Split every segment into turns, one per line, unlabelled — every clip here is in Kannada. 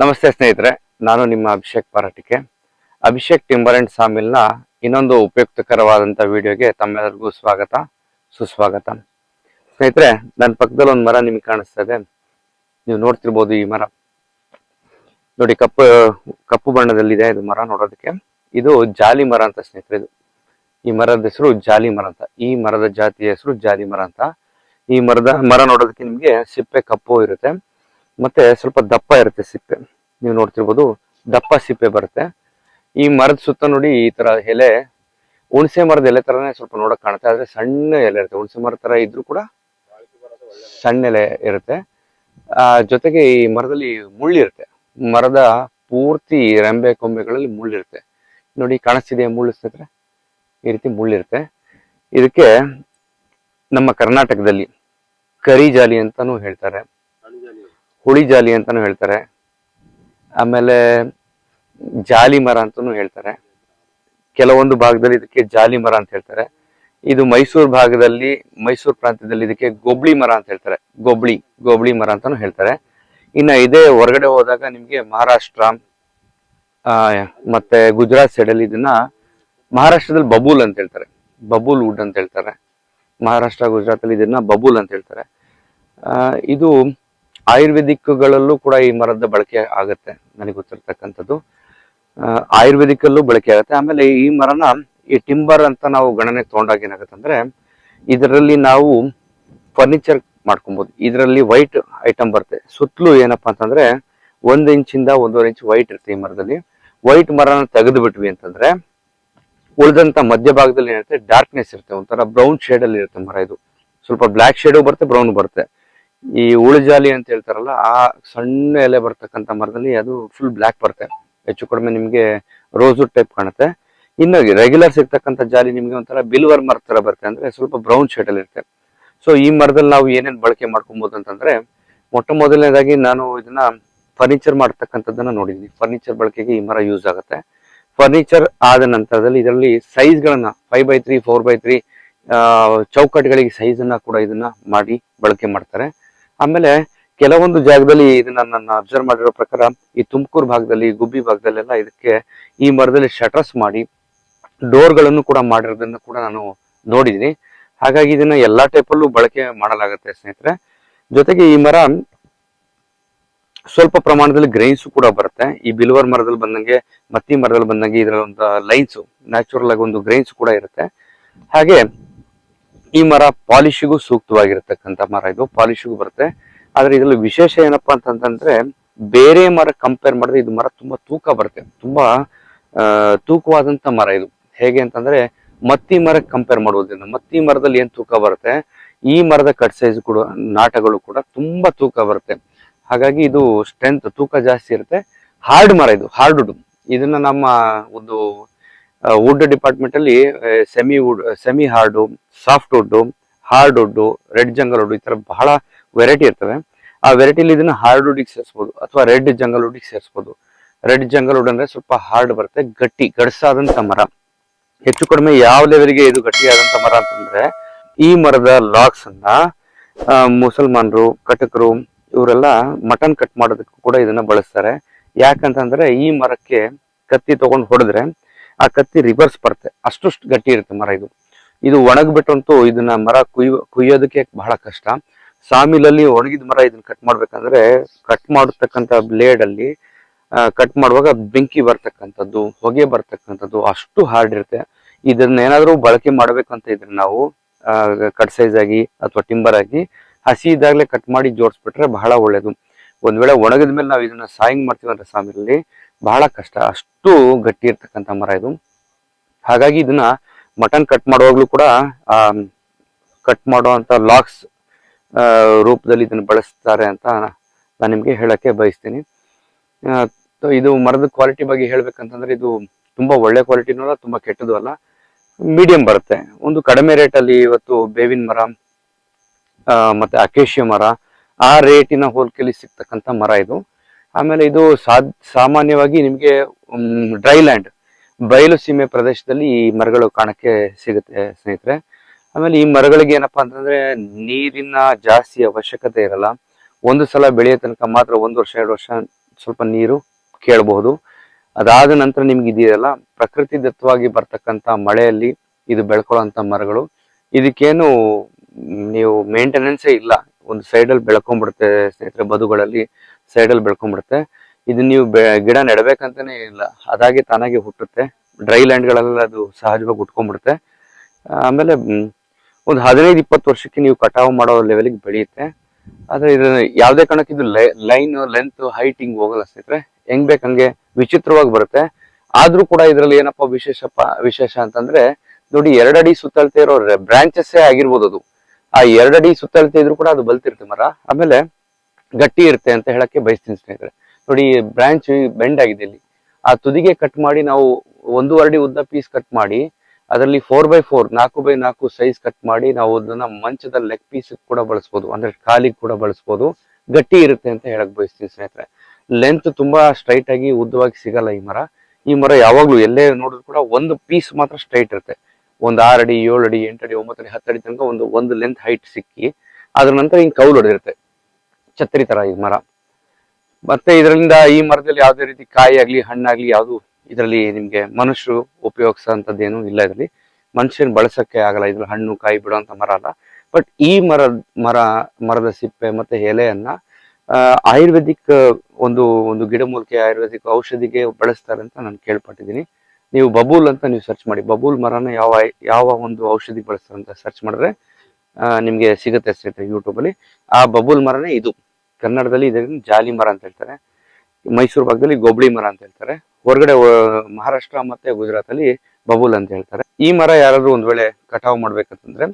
ನಮಸ್ತೆ ಸ್ನೇಹಿತರೆ, ನಾನು ನಿಮ್ಮ ಅಭಿಷೇಕ್ ಪರಾಟಿಕೆ ಅಭಿಷೇಕ್ ಟಿಂಬರ್ ಅಂಡ್ ಸಾಮಿಲ್ನ ಇನ್ನೊಂದು ಉಪಯುಕ್ತಕರವಾದಂಥ ವಿಡಿಯೋಗೆ ತಮ್ಮೆಲ್ಲರಿಗೂ ಸ್ವಾಗತ, ಸುಸ್ವಾಗತ. ಸ್ನೇಹಿತರೆ, ನನ್ನ ಪಕ್ಕದಲ್ಲಿ ಒಂದು ಮರ ನಿಮಗೆ ಕಾಣಿಸ್ತಾ ಇದೆ. ನೀವು ನೋಡ್ತಿರ್ಬೋದು ಈ ಮರ. ನೋಡಿ, ಕಪ್ಪು ಕಪ್ಪು ಬಣ್ಣದಲ್ಲಿದೆ ಇದು ಮರ ನೋಡೋದಕ್ಕೆ. ಇದು ಜಾಲಿ ಮರ ಅಂತ ಸ್ನೇಹಿತರೆ ಇದು. ಈ ಮರದ ಹೆಸರು ಜಾಲಿ ಮರ ಅಂತ. ಈ ಮರದ ಜಾತಿಯ ಹೆಸರು ಜಾಲಿ ಮರ ಅಂತ. ಈ ಮರದ ಮರ ನೋಡೋದಕ್ಕೆ ನಿಮಗೆ ಸಿಪ್ಪೆ, ಕಪ್ಪು ಇರುತ್ತೆ. ಮತ್ತೆ ಸ್ವಲ್ಪ ದಪ್ಪ ಇರುತ್ತೆ ಸಿಪ್ಪೆ. ನೀವು ನೋಡ್ತಿರ್ಬೋದು, ದಪ್ಪ ಸಿಪ್ಪೆ ಬರುತ್ತೆ. ಈ ಮರದ ಸುತ್ತ ನೋಡಿ ಈ ತರ ಎಲೆ, ಹುಣಸೆ ಮರದ ಎಲೆ ತರನೇ ಸ್ವಲ್ಪ ನೋಡಕ್ ಕಾಣುತ್ತೆ. ಆದ್ರೆ ಸಣ್ಣ ಎಲೆ ಇರುತ್ತೆ. ಹುಣಸೆ ಮರದ ತರ ಇದ್ರೂ ಕೂಡ ಸಣ್ಣ ಎಲೆ ಇರುತ್ತೆ. ಆ, ಜೊತೆಗೆ ಈ ಮರದಲ್ಲಿ ಮುಳ್ಳಿರುತ್ತೆ ಮರದ ಪೂರ್ತಿ ರೆಂಬೆ ಕೊಂಬೆಗಳಲ್ಲಿ ಮುಳ್ಳಿರುತ್ತೆ ನೋಡಿ, ಕಾಣಿಸ್ತಿದೆಯಾ ಮುಳ್ಳು ಸ್ನೇಹಿತರೆ? ಈ ರೀತಿ ಮುಳ್ಳಿರುತ್ತೆ ಇದಕ್ಕೆ ನಮ್ಮ ಕರ್ನಾಟಕದಲ್ಲಿ ಕರಿಜಾಲಿ ಅಂತಾನೂ ಹೇಳ್ತಾರೆ. ಹುಳಿ ಜಾಲಿ ಅಂತಾನು ಹೇಳ್ತಾರೆ. ಆಮೇಲೆ ಜಾಲಿ ಮರ ಅಂತಾನು ಹೇಳ್ತಾರೆ. ಕೆಲವೊಂದು ಭಾಗದಲ್ಲಿ ಇದಕ್ಕೆ ಜಾಲಿ ಮರ ಅಂತ ಹೇಳ್ತಾರೆ. ಇದು ಮೈಸೂರು ಭಾಗದಲ್ಲಿ, ಮೈಸೂರು ಪ್ರಾಂತ್ಯದಲ್ಲಿ ಇದಕ್ಕೆ ಗೊಬ್ಳಿ ಮರ ಅಂತ ಹೇಳ್ತಾರೆ. ಗೊಬ್ಳಿ ಗೊಬ್ಳಿ ಮರ ಅಂತಾನು ಹೇಳ್ತಾರೆ. ಇನ್ನ ಇದೇ ಹೊರಗಡೆ ಹೋದಾಗ ನಿಮ್ಗೆ ಮಹಾರಾಷ್ಟ್ರ ಮತ್ತೆ ಗುಜರಾತ್ ಸೈಡ್ ಅಲ್ಲಿ ಇದನ್ನ ಮಹಾರಾಷ್ಟ್ರದಲ್ಲಿ ಬಬೂಲ್ ಅಂತ ಹೇಳ್ತಾರೆ. ಬಬೂಲ್ ವುಡ್ ಅಂತ ಹೇಳ್ತಾರೆ. ಮಹಾರಾಷ್ಟ್ರ ಗುಜರಾತ್ ಅಲ್ಲಿ ಇದನ್ನ ಬಬೂಲ್ ಅಂತ ಹೇಳ್ತಾರೆ. ಇದು ಆಯುರ್ವೇದಿಕ್ಗಳಲ್ಲೂ ಕೂಡ ಈ ಮರದ ಬಳಕೆ ಆಗುತ್ತೆ, ನನಗೆ ಗೊತ್ತಿರ್ತಕ್ಕಂಥದ್ದು. ಆಯುರ್ವೇದಿಕಲ್ಲೂ ಬಳಕೆ ಆಗುತ್ತೆ. ಆಮೇಲೆ ಈ ಮರನ, ಈ ಟಿಂಬರ್ ಅಂತ ನಾವು ಗಣನೆ ತಗೊಂಡಾಗ ಏನಾಗುತ್ತೆ ಅಂದ್ರೆ ಇದರಲ್ಲಿ ನಾವು ಫರ್ನಿಚರ್ ಮಾಡ್ಕೊಬಹುದು ಇದರಲ್ಲಿ ವೈಟ್ ಐಟಮ್ ಬರುತ್ತೆ. ಸುತ್ತಲೂ ಏನಪ್ಪಾ ಅಂತಂದ್ರೆ, ಒಂದ್ ಇಂಚಿಂದ ಒಂದೂವರೆ ಇಂಚ್ ವೈಟ್ ಇರುತ್ತೆ ಈ ಮರದಲ್ಲಿ. ವೈಟ್ ಮರನ ತೆಗೆದು ಬಿಟ್ವಿ ಅಂತಂದ್ರೆ, ಉಳಿದಂತ ಮಧ್ಯಭಾಗದಲ್ಲಿ ಏನಿರುತ್ತೆ ಡಾರ್ಕ್ನೆಸ್ ಇರುತ್ತೆ. ಒಂಥರ ಬ್ರೌನ್ ಶೇಡ್ ಅಲ್ಲಿ ಇರುತ್ತೆ ಮರ ಇದು. ಸ್ವಲ್ಪ ಬ್ಲಾಕ್ ಶೇಡು ಬರುತ್ತೆ ಬ್ರೌನ್ ಬರುತ್ತೆ. ಈ ಉಳುಜಾಲಿ ಅಂತ ಹೇಳ್ತಾರಲ್ಲ, ಆ ಸಣ್ಣ ಎಲೆ ಬರ್ತಕ್ಕಂಥ ಮರದಲ್ಲಿ ಅದು ಫುಲ್ ಬ್ಲಾಕ್ ಬರುತ್ತೆ. ಹೆಚ್ಚು ಕಡಿಮೆ ನಿಮಗೆ ರೋಸ್ವುಡ್ ಟೈಪ್ ಕಾಣುತ್ತೆ. ಇನ್ನು ರೆಗ್ಯುಲರ್ ಸಿಗ್ತಕ್ಕಂಥ ಜಾಲಿ ನಿಮಗೆ ಒಂಥರ ಬಿಲ್ವರ್ ಮರ ತರ ಬರುತ್ತೆ, ಅಂದ್ರೆ ಸ್ವಲ್ಪ ಬ್ರೌನ್ ಶೇಡ್ ಅಲ್ಲಿ ಇರುತ್ತೆ. ಸೊ ಈ ಮರದಲ್ಲಿ ನಾವು ಏನೇನು ಬಳಕೆ ಮಾಡ್ಕೊಬೋದು ಅಂತಂದ್ರೆ, ಮೊಟ್ಟ ಮೊದಲನೇದಾಗಿ ನಾನು ಇದನ್ನ ಫರ್ನಿಚರ್ ಮಾಡ್ತಕ್ಕಂಥದ್ದನ್ನ ನೋಡಿದ್ದೀನಿ ಫರ್ನಿಚರ್ ಬಳಕೆಗೆ ಈ ಮರ ಯೂಸ್ ಆಗುತ್ತೆ. ಫರ್ನಿಚರ್ ಆದ ನಂತರದಲ್ಲಿ ಇದರಲ್ಲಿ ಸೈಜ್ ಗಳನ್ನ five by three four by three ಚೌಕಟ್ಟುಗಳಿಗೆ size ಅನ್ನ ಕೂಡ ಇದನ್ನ ಮಾಡಿ ಬಳಕೆ ಮಾಡ್ತಾರೆ. ಆಮೇಲೆ ಕೆಲವೊಂದು ಜಾಗದಲ್ಲಿ ಇದನ್ನ ನನ್ನ ಅಬ್ಸರ್ವ್ ಮಾಡಿರೋ ಪ್ರಕಾರ ಈ ತುಮಕೂರು ಭಾಗದಲ್ಲಿ, ಗುಬ್ಬಿ ಭಾಗದಲ್ಲೆಲ್ಲ ಇದಕ್ಕೆ ಈ ಮರದಲ್ಲಿ ಶಟರ್ಸ್ ಮಾಡಿ ಡೋರ್ಗಳನ್ನು ಕೂಡ ಮಾಡಿರೋದನ್ನ ಕೂಡ ನಾನು ನೋಡಿದ್ದೀನಿ. ಹಾಗಾಗಿ ಇದನ್ನ ಎಲ್ಲಾ ಟೈಪಲ್ಲೂ ಬಳಕೆ ಮಾಡಲಾಗುತ್ತೆ ಸ್ನೇಹಿತರೆ. ಜೊತೆಗೆ ಈ ಮರ ಸ್ವಲ್ಪ ಪ್ರಮಾಣದಲ್ಲಿ ಗ್ರೈನ್ಸ್ ಕೂಡ ಬರುತ್ತೆ. ಈ ಬಿಲ್ವರ್ ಮರದಲ್ಲಿ ಬಂದಂಗೆ, ಮತ್ತಿ ಮರದಲ್ಲಿ ಬಂದಂಗೆ ಇದರ ಒಂದು ಲೈನ್ಸ್ ನ್ಯಾಚುರಲ್ ಆಗಿ ಒಂದು ಗ್ರೈನ್ಸ್ ಕೂಡ ಇರುತ್ತೆ. ಹಾಗೆ ಈ ಮರ ಪಾಲಿಶಿಗೂ ಸೂಕ್ತವಾಗಿರತಕ್ಕಂತ ಮರ ಇದು, ಪಾಲಿಶಿಗೂ ಬರುತ್ತೆ. ಆದ್ರೆ ಇದ್ರಲ್ಲಿ ವಿಶೇಷ ಏನಪ್ಪಾ ಅಂತಂದ್ರೆ ಬೇರೆ ಮರ ಕಂಪೇರ್ ಮಾಡಿದ್ರೆ ಇದು ಮರ ತುಂಬಾ ತೂಕ ಬರುತ್ತೆ. ತುಂಬಾ ತೂಕವಾದಂತ ಮರ ಇದು. ಹೇಗೆ ಅಂತಂದ್ರೆ, ಮತ್ತಿ ಮರಕ್ಕೆ ಕಂಪೇರ್ ಮಾಡುವುದರಿಂದ. ಮತ್ತಿ ಮರದಲ್ಲಿ ಏನ್ ತೂಕ ಬರುತ್ತೆ? ಈ ಮರದ ಕಟ್ ಸೈಜ್ ಕೂಡ, ನಾಟಗಳು ಕೂಡ ತುಂಬಾ ತೂಕ ಬರುತ್ತೆ. ಹಾಗಾಗಿ ಇದು ಸ್ಟ್ರೆಂತ್ ತೂಕ ಜಾಸ್ತಿ ಇರುತ್ತೆ. ಹಾರ್ಡ್ ಮರ ಇದು ಹಾರ್ಡ್ ವುಡ್ ಇದನ್ನ ನಮ್ಮ ಒಂದು ವುಡ್ ಡಿಪಾರ್ಟ್ಮೆಂಟ್ ಅಲ್ಲಿ semi wood semi hard soft wood hard wood red jungle wood ಈ ಥರ ಬಹಳ ವೆರೈಟಿ ಇರ್ತವೆ. ಆ ವೆರೈಟಿಲಿ ಇದನ್ನ ಹಾರ್ಡ್ ವುಡ್ಗೆ ಸೇರಿಸಬಹುದು ಅಥವಾ ರೆಡ್ ಜಂಗಲ್ ವುಡ್ಗೆ ಸೇರಿಸಬಹುದು ರೆಡ್ ಜಂಗಲ್ ವುಡ್ ಅಂದ್ರೆ ಸ್ವಲ್ಪ ಹಾರ್ಡ್ ಬರುತ್ತೆ, ಗಟ್ಟಿ, ಗಡ್ಸಾದಂತ ಮರ. ಹೆಚ್ಚು ಕಡಿಮೆ ಯಾವ ಲೆವೆಲ್ಗೆ ಇದು ಗಟ್ಟಿಯಾದಂತ ಮರ ಅಂತಂದ್ರೆ ಈ ಮರದ ಲಾಕ್ಸ್ ಅನ್ನ ಮುಸಲ್ಮಾನರು, ಕಟಕರು ಇವರೆಲ್ಲ ಮಟನ್ ಕಟ್ ಮಾಡೋದಕ್ಕೂ ಕೂಡ ಇದನ್ನ ಬಳಸ್ತಾರೆ. ಯಾಕಂತಂದ್ರೆ ಈ ಮರಕ್ಕೆ ಕತ್ತಿ ತಗೊಂಡು ಹೊಡೆದ್ರೆ ಆ ಕತ್ತಿ ರಿವರ್ಸ್ ಬರುತ್ತೆ. ಅಷ್ಟು ಗಟ್ಟಿ ಇರುತ್ತೆ ಮರ ಇದು. ಇದು ಒಣಗ್ಬಿಟ್ಟಂತೂ ಇದನ್ನ ಮರ ಕುಯ್ಯೋ, ಕುಯ್ಯೋದಕ್ಕೆ ಬಹಳ ಕಷ್ಟ. ಸಾಮಿಲಲ್ಲಿ ಒಣಗಿದ ಮರ ಇದನ್ನ ಕಟ್ ಮಾಡ್ಬೇಕಂದ್ರೆ ಕಟ್ ಮಾಡತಕ್ಕಂತ ಬ್ಲೇಡ್ ಅಲ್ಲಿ ಕಟ್ ಮಾಡುವಾಗ ಬೆಂಕಿ ಬರ್ತಕ್ಕಂಥದ್ದು, ಹೊಗೆ ಬರ್ತಕ್ಕಂಥದ್ದು ಅಷ್ಟು ಹಾರ್ಡ್ ಇರುತ್ತೆ. ಇದನ್ನ ಏನಾದ್ರೂ ಬಳಕೆ ಮಾಡ್ಬೇಕು ಅಂತ ಇದ್ರೆ ನಾವು ಕಟ್ ಸೈಜ್ ಆಗಿ ಅಥವಾ ಟಿಂಬರ್ ಆಗಿ ಹಸಿ ಇದ್ದಾಗಲೇ ಕಟ್ ಮಾಡಿ ಜೋಡಿಸ್ಬಿಟ್ರೆ ಬಹಳ ಒಳ್ಳೇದು. ಒಂದ್ ವೇಳೆ ಒಣಗಿದ ಮೇಲೆ ನಾವು ಇದನ್ನ ಸಾಯಿಂಗ್ ಮಾಡ್ತೀವಿ ಅಂದ್ರೆ ಸಾಮಿಲಲ್ಲಿ ಬಹಳ ಕಷ್ಟ. ಅಷ್ಟು ಗಟ್ಟಿ ಇರ್ತಕ್ಕಂಥ ಮರ ಇದು. ಹಾಗಾಗಿ ಇದನ್ನ ಮಟನ್ ಕಟ್ ಮಾಡುವಾಗ್ಲೂ ಕೂಡ ಕಟ್ ಮಾಡುವಂತ ಲಾಕ್ಸ್ ರೂಪದಲ್ಲಿ ಇದನ್ನು ಬಳಸ್ತಾರೆ ಅಂತ ನಾನು ನಿಮ್ಗೆ ಹೇಳಕ್ಕೆ ಬಯಸ್ತೀನಿ. ಇದು ಮರದ ಕ್ವಾಲಿಟಿ ಬಗ್ಗೆ ಹೇಳ್ಬೇಕಂತಂದ್ರೆ ಇದು ತುಂಬಾ ಒಳ್ಳೆ ಕ್ವಾಲಿಟಿನೂ ಅಲ್ಲ ತುಂಬಾ ಕೆಟ್ಟದು ಅಲ್ಲ. ಮೀಡಿಯಂ ಬರುತ್ತೆ. ಒಂದು ಕಡಿಮೆ ರೇಟ್ ಅಲ್ಲಿ ಇವತ್ತು ಬೇವಿನ ಮರ ಆ, ಮತ್ತೆ ಅಕೇಶಿಯ ಮರ ಆ ರೇಟಿನ ಹೋಲಿಕೆಯಲ್ಲಿ ಸಿಗ್ತಕ್ಕಂಥ ಮರ ಇದು. ಆಮೇಲೆ ಇದು ಸಾಮಾನ್ಯವಾಗಿ ನಿಮಗೆ ಡ್ರೈ ಲ್ಯಾಂಡ್ ಬಯಲು ಸೀಮೆ ಪ್ರದೇಶದಲ್ಲಿ ಈ ಮರಗಳು ಕಾಣಕ್ಕೆ ಸಿಗುತ್ತೆ ಸ್ನೇಹಿತರೆ. ಆಮೇಲೆ ಈ ಮರಗಳಿಗೆ ಏನಪ್ಪಾ ಅಂತಂದ್ರೆ ನೀರಿನ ಜಾಸ್ತಿ ಅವಶ್ಯಕತೆ ಇರಲ್ಲ. ಒಂದು ಸಲ ಬೆಳೆಯೋ ತನಕ ಮಾತ್ರ ಒಂದು ವರ್ಷ, ಎರಡು ವರ್ಷ ಸ್ವಲ್ಪ ನೀರು ಕೇಳಬಹುದು. ಅದಾದ ನಂತರ ನಿಮ್ಗೆ ಇದೆಯಲ್ಲ, ಪ್ರಕೃತಿ ದತ್ತವಾಗಿ ಬರ್ತಕ್ಕಂತ ಮಳೆಯಲ್ಲಿ ಇದು ಬೆಳ್ಕೊಳ್ಳೋಂಥ ಮರಗಳು. ಇದಕ್ಕೇನು ನೀವು ಮೇಂಟೆನೆನ್ಸೇ ಇಲ್ಲ. ಒಂದು ಸೈಡಲ್ಲಿ ಬೆಳ್ಕೊಂಡ್ಬಿಡುತ್ತೆ ಸ್ನೇಹಿತರೆ, ಬದುಗಳಲ್ಲಿ ಸೈಡಲ್ಲಿ ಬೆಳ್ಕೊಂಡ್ಬಿಡುತ್ತೆ. ಇದು ನೀವು ಗಿಡ ನೆಡಬೇಕಂತಾನೆ ಇಲ್ಲ. ಅದಾಗಿ ತಾನಾಗಿ ಹುಟ್ಟುತ್ತೆ. ಡ್ರೈ ಲ್ಯಾಂಡ್ಗಳೆಲ್ಲ ಅದು ಸಹಜವಾಗಿ ಹುಟ್ಕೊಂಡ್ಬಿಡುತ್ತೆ. ಆಮೇಲೆ ಒಂದು ಹದಿನೈದು, ಇಪ್ಪತ್ತು ವರ್ಷಕ್ಕೆ ನೀವು ಕಟಾವು ಮಾಡೋ ಲೆವೆಲಿಗೆ ಬೆಳೆಯುತ್ತೆ. ಆದರೆ ಇದು ಯಾವುದೇ ಕಾರಣಕ್ಕೆ ಇದು ಲೈನ್ ಲೆಂತ್ ಹೈಟ್ ಹಿಂಗ್ ಹೋಗಲ್ಲ ಸ್ನೇಹಿತರೆ. ಹೆಂಗ್ ಬೇಕಂಗೆ ವಿಚಿತ್ರವಾಗಿ ಬರುತ್ತೆ. ಆದ್ರೂ ಕೂಡ ಇದರಲ್ಲಿ ಏನಪ್ಪ ವಿಶೇಷಪ್ಪ, ವಿಶೇಷ ಅಂತಂದ್ರೆ, ನೋಡಿ ಎರಡಡಿ ಸುತ್ತಳತೆ ಇರೋ ಬ್ರಾಂಚಸ್ಸೇ ಆಗಿರ್ಬೋದು ಅದು. ಆ ಎರಡಡಿ ಸುತ್ತಳತೆ ಇದ್ರು ಕೂಡ ಅದು ಬಲ್ತಿರುತ್ತೆ ಮರ. ಆಮೇಲೆ ಗಟ್ಟಿ ಇರುತ್ತೆ ಅಂತ ಹೇಳಕ್ಕೆ ಬಯಸ್ತೀನಿ ಸ್ನೇಹಿತರೆ. ನೋಡಿ ಬ್ರಾಂಚ್ ಬೆಂಡ್ ಆಗಿದೆ ಇಲ್ಲಿ. ಆ ತುದಿಗೆ ಕಟ್ ಮಾಡಿ ನಾವು ಒಂದೂವರೆ ಉದ್ದ ಪೀಸ್ ಕಟ್ ಮಾಡಿ, ಅದರಲ್ಲಿ ಫೋರ್ ಬೈ ಫೋರ್ ನಾಲ್ಕು ಬೈ ನಾಲ್ಕು ಸೈಜ್ ಕಟ್ ಮಾಡಿ ನಾವು ಅದನ್ನ ಮಂಚದ ಲೆಗ್ ಪೀಸ್ ಕೂಡ ಬಳಸ್ಬೋದು. ಅಂದ್ರೆ ಕಾಲಿಗೆ ಕೂಡ ಬಳಸ್ಬೋದು. ಗಟ್ಟಿ ಇರುತ್ತೆ ಅಂತ ಹೇಳಕ್ ಬಯಸ್ತೀನಿ ಸ್ನೇಹಿತರೆ. ಲೆಂತ್ ತುಂಬಾ ಸ್ಟ್ರೈಟ್ ಆಗಿ ಉದ್ದವಾಗಿ ಸಿಗಲ್ಲ ಈ ಮರ. ಈ ಮರ ಯಾವಾಗ್ಲೂ ಎಲ್ಲೇ ನೋಡಿದ್ರು ಕೂಡ ಒಂದು ಪೀಸ್ ಮಾತ್ರ ಸ್ಟ್ರೈಟ್ ಇರುತ್ತೆ. ಒಂದು ಆರು ಅಡಿ, ಏಳು ಅಡಿ, ಎಂಟು ಅಡಿ, ಒಂಬತ್ತು ಅಡಿ, ಹತ್ತು ಅಡಿ ತನಕ ಒಂದು ಒಂದು ಲೆಂತ್ ಹೈಟ್ ಸಿಕ್ಕಿ, ಅದ್ರ ನಂತರ ಹಿಂಗ್ ಕೌಲ್ ಹೊಡೆದಿರುತ್ತೆ. ಛತ್ರಿ ತರ ಈ ಮರ. ಮತ್ತೆ ಇದರಿಂದ ಈ ಮರದಲ್ಲಿ ಯಾವುದೇ ರೀತಿ ಕಾಯಿ ಆಗ್ಲಿ ಹಣ್ಣಾಗ್ಲಿ ಯಾವುದು ಇದರಲ್ಲಿ ನಿಮ್ಗೆ ಮನುಷ್ಯರು ಉಪಯೋಗಿಸೋಂಥದ್ದೇನು ಇಲ್ಲ ಇದರಲ್ಲಿ. ಮನುಷ್ಯನ್ ಬಳಸಕ್ಕೆ ಆಗಲ್ಲ, ಇದ್ರಲ್ಲಿ ಹಣ್ಣು, ಕಾಯಿ ಬಿಡುವಂತ ಮರ ಅಲ್ಲ. ಬಟ್ ಈ ಮರ ಮರ, ಮರದ ಸಿಪ್ಪೆ ಮತ್ತೆ ಎಲೆಯನ್ನ ಆಯುರ್ವೇದಿಕ್ ಒಂದು ಒಂದು ಗಿಡಮೂಲಿಕೆ ಆಯುರ್ವೇದಿಕ್ ಔಷಧಿಗೆ ಬಳಸ್ತಾರೆ ಅಂತ ನಾನು ಕೇಳ್ಪಟ್ಟಿದ್ದೀನಿ. ನೀವು ಬಬೂಲ್ ಅಂತ ನೀವು ಸರ್ಚ್ ಮಾಡಿ. ಬಬೂಲ್ ಮರನ ಯಾವ ಯಾವ ಒಂದು ಔಷಧಿ ಬಳಸ್ತಾರೆ ಅಂತ ಸರ್ಚ್ ಮಾಡಿದ್ರೆ ನಿಮ್ಗೆ ಸಿಗುತ್ತೆ ಸ್ನೇಹಿತರೆ ಯೂಟ್ಯೂಬಲ್ಲಿ ಆ ಬಬೂಲ್ ಮರನೇ ಇದು. ಕನ್ನಡದಲ್ಲಿ ಇದನ್ನ ಜಾಲಿ ಮರ ಅಂತ ಹೇಳ್ತಾರೆ. ಮೈಸೂರು ಭಾಗದಲ್ಲಿ ಗೊಬ್ಳಿ ಮರ ಅಂತ ಹೇಳ್ತಾರೆ. ಹೊರಗಡೆ ಮಹಾರಾಷ್ಟ್ರ ಮತ್ತೆ ಗುಜರಾತ್ ಅಲ್ಲಿ ಬಬೂಲ್ ಅಂತ ಹೇಳ್ತಾರೆ. ಈ ಮರ ಯಾರಾದ್ರೂ ಒಂದ್ ವೇಳೆ ಕಟಾವು ಮಾಡ್ಬೇಕಂತಂದ್ರೆ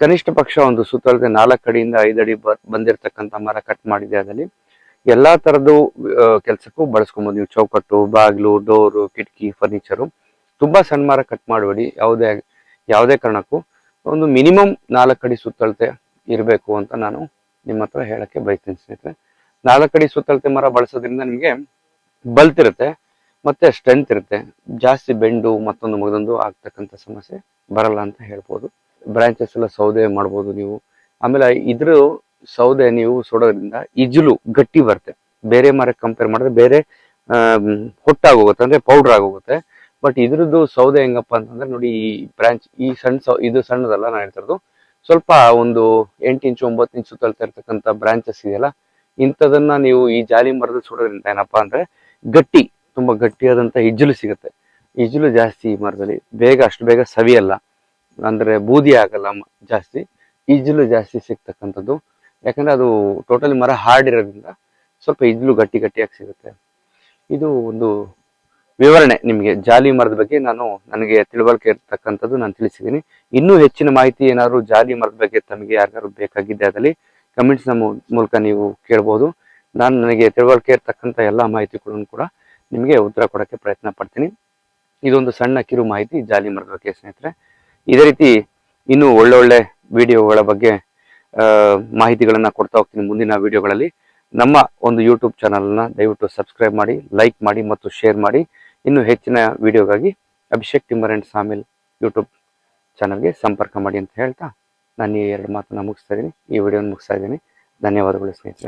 ಕನಿಷ್ಠ ಪಕ್ಷ ಒಂದು ಸುತ್ತಳತೆ ನಾಲ್ಕು ಕಡೆಯಿಂದ ಐದಡಿ ಬಂದಿರತಕ್ಕಂತ ಮರ ಕಟ್ ಮಾಡಿದೆ ಅದಲ್ಲಿ ಎಲ್ಲಾ ತರದ್ದು ಕೆಲಸಕ್ಕೂ ಬಳಸ್ಕೊಬಹುದು ನೀವು ಚೌಕಟ್ಟು, ಬಾಗಿಲು, ಡೋರು, ಕಿಟಕಿ, ಫರ್ನಿಚರು. ತುಂಬಾ ಸಣ್ಣ ಮರ ಕಟ್ ಮಾಡಬೇಡಿ. ಯಾವುದೇ ಯಾವುದೇ ಕಾರಣಕ್ಕೂ. ಒಂದು ಮಿನಿಮಮ್ ನಾಲ್ಕು ಅಡಿ ಸುತ್ತಳತೆ ಇರಬೇಕು ಅಂತ ನಾನು ನಿಮ್ಮ ಹತ್ರ ಹೇಳಕ್ಕೆ ಬಯಸ್ತೀನಿ ಸ್ನೇಹಿತರೆ. ನಾಲ್ಕು ಕಡೆ ಸುತ್ತಳತೆ ಮರ ಬಳಸೋದ್ರಿಂದ ನಿಮಗೆ ಬಲ್ತಿರುತ್ತೆ ಮತ್ತೆ ಸ್ಟ್ರೆಂತ್ ಇರುತ್ತೆ. ಜಾಸ್ತಿ ಬೆಂಡು ಮತ್ತೊಂದು ಮಗದೊಂದು ಆಗ್ತಕ್ಕಂಥ ಸಮಸ್ಯೆ ಬರಲ್ಲ ಅಂತ ಹೇಳ್ಬೋದು. ಬ್ರಾಂಚಸ್ ಎಲ್ಲ ಸೌದೆ ಮಾಡ್ಬೋದು ನೀವು. ಆಮೇಲೆ ಇದ್ರ ಸೌದೆ ನೀವು ಸುಡೋದ್ರಿಂದ ಇಜಲು ಗಟ್ಟಿ ಬರುತ್ತೆ. ಬೇರೆ ಮರಕ್ಕೆ ಕಂಪೇರ್ ಮಾಡಿದ್ರೆ ಬೇರೆ ಹೊಟ್ಟಾಗೋಗುತ್ತೆ, ಅಂದ್ರೆ ಪೌಡರ್ ಆಗೋಗುತ್ತೆ. ಬಟ್ ಇದ್ರದ್ದು ಸೌದೆ ಹೆಂಗಪ್ಪ ಅಂತಂದ್ರೆ ನೋಡಿ ಈ ಬ್ರಾಂಚ್ ಈ ಸಣ್ಣ ಸೌ, ಇದು ಸಣ್ಣದಲ್ಲ ನಾನು ಹೇಳ್ತಿರೋದು ಸ್ವಲ್ಪ ಒಂದು ಎಂಟು ಇಂಚು, ಒಂಬತ್ತು ಇಂಚು ತಳ್ತಾ ಇರ್ತಕ್ಕಂಥ ಬ್ರಾಂಚಸ್ ಇದೆಯಲ್ಲ, ಇಂಥದನ್ನ ನೀವು ಈ ಜಾಲಿ ಮರದಲ್ಲಿ ಸುಡೋದ್ರಿಂದ ಏನಪ್ಪಾ ಅಂದ್ರೆ ಗಟ್ಟಿ, ತುಂಬಾ ಗಟ್ಟಿಯಾದಂತ ಇಜ್ಜಲು ಸಿಗುತ್ತೆ. ಇಜ್ಜಲು ಜಾಸ್ತಿ ಈ ಮರದಲ್ಲಿ. ಬೇಗ, ಅಷ್ಟು ಬೇಗ ಸವಿಯಲ್ಲ. ಅಂದ್ರೆ ಬೂದಿ ಆಗಲ್ಲ ಜಾಸ್ತಿ. ಇಜ್ಜಲು ಜಾಸ್ತಿ ಸಿಗ್ತಕ್ಕಂಥದ್ದು. ಯಾಕಂದ್ರೆ ಅದು ಟೋಟಲಿ ಮರ ಹಾರ್ಡ್ ಇರೋದ್ರಿಂದ ಸ್ವಲ್ಪ ಇಜ್ಲು ಗಟ್ಟಿ ಗಟ್ಟಿಯಾಗಿ ಸಿಗುತ್ತೆ. ಇದು ಒಂದು ವಿವರಣೆ ನಿಮಗೆ ಜಾಲಿ ಮರದ ಬಗ್ಗೆ ನಾನು ನನಗೆ ತಿಳುವಳಿಕೆ ಇರ್ತಕ್ಕಂಥದ್ದು ನಾನು ತಿಳಿಸಿದ್ದೀನಿ. ಇನ್ನೂ ಹೆಚ್ಚಿನ ಮಾಹಿತಿ ಏನಾದರೂ ಜಾಲಿ ಮರದ ಬಗ್ಗೆ ತಮಗೆ ಯಾರಿಗಾದ್ರು ಬೇಕಾಗಿದ್ದೆ ಅದಲ್ಲಿ ಕಮೆಂಟ್ಸ್ ಮೂಲಕ ನೀವು ಕೇಳ್ಬೋದು. ನಾನು ನನಗೆ ತಿಳುವಳಿಕೆ ಇರ್ತಕ್ಕಂಥ ಎಲ್ಲ ಮಾಹಿತಿಗಳನ್ನು ಕೂಡ ನಿಮಗೆ ಉತ್ತರ ಕೊಡೋಕ್ಕೆ ಪ್ರಯತ್ನ ಪಡ್ತೀನಿ. ಇದೊಂದು ಸಣ್ಣ ಕಿರು ಮಾಹಿತಿ ಜಾಲಿ ಮರದ ಬಗ್ಗೆ ಸ್ನೇಹಿತರೆ. ಇದೇ ರೀತಿ ಇನ್ನೂ ಒಳ್ಳೊಳ್ಳೆ ವಿಡಿಯೋಗಳ ಬಗ್ಗೆ ಮಾಹಿತಿಗಳನ್ನು ಕೊಡ್ತಾ ಹೋಗ್ತೀನಿ ಮುಂದಿನ ವಿಡಿಯೋಗಳಲ್ಲಿ. ನಮ್ಮ ಒಂದು ಯೂಟ್ಯೂಬ್ ಚಾನಲ್ನ ದಯವಿಟ್ಟು ಸಬ್ಸ್ಕ್ರೈಬ್ ಮಾಡಿ ಲೈಕ್ ಮಾಡಿ ಮತ್ತು ಶೇರ್ ಮಾಡಿ. ಇನ್ನು ಹೆಚ್ಚಿನ ವಿಡಿಯೋಗಾಗಿ Abhishek timber and sawmill YouTube ಚಾನಲ್ಗೆ ಸಂಪರ್ಕ ಮಾಡಿ ಅಂತ ಹೇಳ್ತಾ, ನಾನು ಈ ಎರಡು ಮಾತನ್ನು ಮುಗಿಸ್ತಾ ಇದ್ದೀನಿ. ಈ ವಿಡಿಯೋನ ಮುಗಿಸ್ತಾ ಇದ್ದೀನಿ. ಧನ್ಯವಾದಗಳು ಸ್ನೇಹಿತರೆ.